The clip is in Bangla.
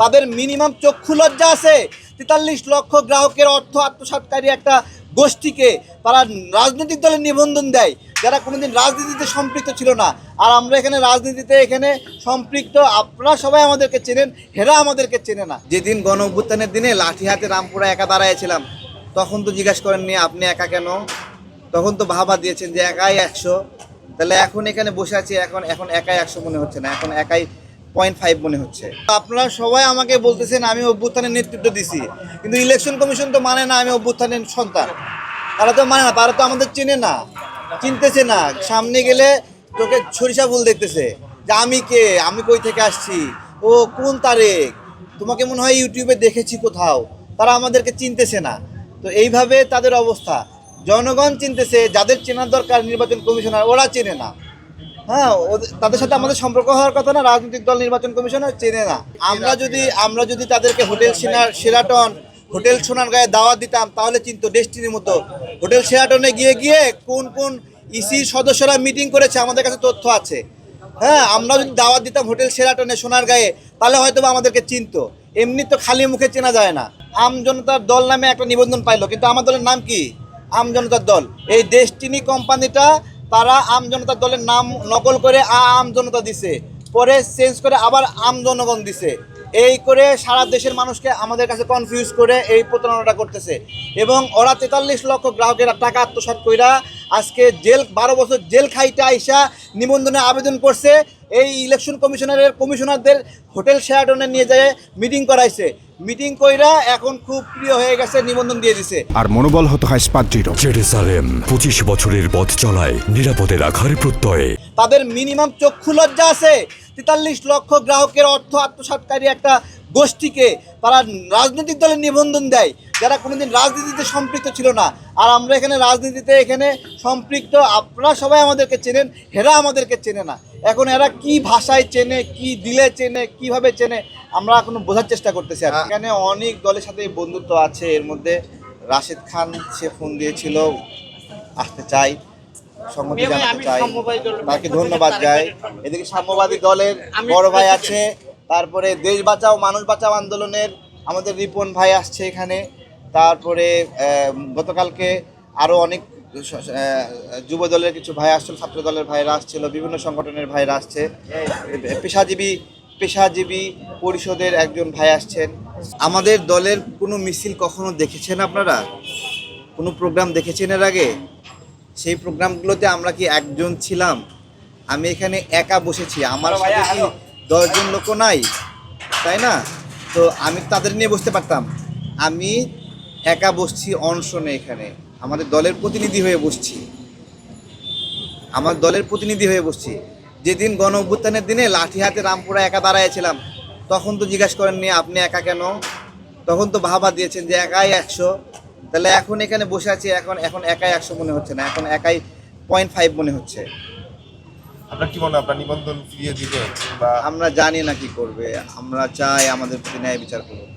তাদের মিনিমাম চক্ষু লজ্জা আছে। তেতাল্লিশ লক্ষ গ্রাহকের অর্থ আত্মসাৎকারী একটা গোষ্ঠীকে তারা রাজনৈতিক দলের নিবন্ধন দেয়। যারা কোনোদিন রাজনীতিতে সম্পৃক্ত ছিল না। আর আমরা এখানে রাজনীতিতে এখানে সম্পৃক্ত, আপনারা সবাই আমাদেরকে চেনেন, হেরা আমাদেরকে চেনে না। যেদিন গণ অভ্যুত্থানের দিনে লাঠি হাতে রামপুরা একা দাঁড়াইছিলাম তখন তো জিজ্ঞাসা করেননি, আপনি একা কেন? তখন তো ভাবা দিয়েছেন যে, একাই একশো। তাহলে এখন এখানে বসে আছি, এখন এখন একাই একশো মনে হচ্ছে না। এখন একাই পয়েন্ট ফাইভ মনে হচ্ছে। আপনারা সবাই আমাকে বলতেছেন, আমি অভ্যুত্থানের নেতৃত্ব দিছি। কিন্তু ইলেকশন কমিশন তো মানে না আমি অভ্যুত্থানের সন্তান। তারা তো মানে না, তারা তো আমাদের চেনে না, চিনতেছে না। সামনে গেলে তোকে সরিষা ফুল দেখতেছে যে আমি কে, আমি কই থেকে আসছি, ও কোন তারেক তোমাকে মনে হয় ইউটিউবে দেখেছি কোথাও। তারা আমাদেরকে চিনতেছে না। তো এইভাবে তাদের অবস্থা। জনগণ চিনতেছে, যাদের চেনার দরকার নির্বাচন কমিশনার, ওরা চেনে না। হ্যাঁ তাদের সাথে আমাদের সম্পর্ক হওয়ার কথা না, রাজনৈতিক দল নির্বাচন কমিশনার চেনে না। আমরা যদি আমরা যদি তাদেরকে হোটেল সেনার সেরাটন, হোটেল সোনার গায়ে দাওয়াত দিতাম, তাহলে চিনতো ডেস্টিনির মতো। হোটেল সেরাটনে গিয়ে গিয়ে কোন কোন ইসির সদস্যরা মিটিং করেছে, আমাদের কাছে তথ্য আছে। হ্যাঁ আমরা যদি দাওয়াত দিতাম হোটেল সেরাটনে সোনার গায়ে, তাহলে হয়তো আমাদেরকে চিনতো। এমনি তো খালি মুখে চেনা যায় না। আম জনতার দল নামে একটা নিবন্ধন পাইলো, কিন্তু আমার দলের নাম কি? আম জনতার দল। এই ডেস্টিনি কোম্পানিটা তারা আম জনতার দলের নাম নকল করে আম জনতা দিছে। পরে চেঞ্জ করে আবার আম জনগণ দিছে। এই করে সারা দেশের মানুষকে আমাদের কাছে কনফিউজ করে এই প্রতারণাটা করতেছে। এবং ওরা তেতাল্লিশ লক্ষ গ্রাহকেরা টাকা আত্মসাত কইরা আজকে জেল বারো বছর জেল খাইতে আইসা নিবন্ধনে আবেদন করছে। এই ইলেকশন কমিশনারের কমিশনারদের হোটেল শেয়ারটনে নিয়ে যায় মিটিং করাইছে। মিটিং কইরা এখন খুব প্রিয় হয়ে গেছে নিবন্ধন দিয়ে দিছে। আর মনোবল হতে হয় স্পাত জেরুসালেম পঁচিশ বছরের পথ চলায় নিরাপদে রাখার প্রত্যয়ে। তাদের মিনিমাম চক্ষু লজ্জা আছে। তেতাল্লিশ লক্ষ গ্রাহকের অর্থ আত্মসাৎকারী একটা গোষ্ঠীকে তারা রাজনৈতিক দলের নিবন্ধন দেয়। যারা কোনোদিন রাজনীতিতে সম্পৃক্ত ছিল না। আর আমরা এখানে রাজনীতিতে এখানে সম্পৃক্ত আপনারা সবাই আমাদেরকে চেনেন হেরা আমাদেরকে চেনে না। এখন এরা কি ভাষায় চেনে কি দিলে চেনে কীভাবে চেনে আমরা এখনও বোঝার চেষ্টা করতেছি। আর এখানে অনেক দলের সাথে বন্ধুত্ব আছে। এর মধ্যে রাশেদ খান সে ফোন দিয়েছিল আসতে চাই সম্মতি জানাতে চাই। তাকে ধন্যবাদ যাই এদিকে সাম্যবাদী দলের বড় ভাই আছে। তারপরে দেশ বাঁচাও মানুষ বাঁচাও আন্দোলনের আমাদের রিপন ভাই আসছে এখানে। তারপরে গতকালকে আরও অনেক যুব দলের কিছু ভাই আসছিল ছাত্র দলের ভাইরা আসছিল বিভিন্ন সংগঠনের ভাইরা আসছে। পেশাজীবী পেশাজীবী পরিষদের একজন ভাই আসছেন। আমাদের দলের কোনো মিছিল কখনো দেখেছেন আপনারা? কোনো প্রোগ্রাম দেখেছেন এর আগে? সেই প্রোগ্রামগুলোতে আমরা কি একজন ছিলাম? আমি এখানে একা বসেছি আমার সাথে কি দশজন লোকও নাই? তাই না? তো আমি তাদের নিয়ে বসতে পারতাম। আমি একা বসছি অনশনে এখানে। আমাদের দলের প্রতিনিধি হয়ে বসছি। আমার দলের প্রতিনিধি হয়ে বসছি। যেদিন গণ অভ্যুত্থানের দিনে লাঠি হাতে রামপুরা একা দাঁড়াইছিলাম তখন তো জিজ্ঞাসা করেননি আপনি একা কেন? তখন তো ভাবা দিয়েছেন যে একাই একশো। তাহলে এখন এখানে বসে আছি এখন এখন একাই একশো মনে হচ্ছে না এখন একাই পয়েন্ট ফাইভ মনে হচ্ছে। আপনার কি মনে আপনার নিবন্ধন ফিরিয়ে দিবে বা আমরা জানি না কি করবে আমরা চাই আমাদের প্রতি ন্যায় বিচার করুন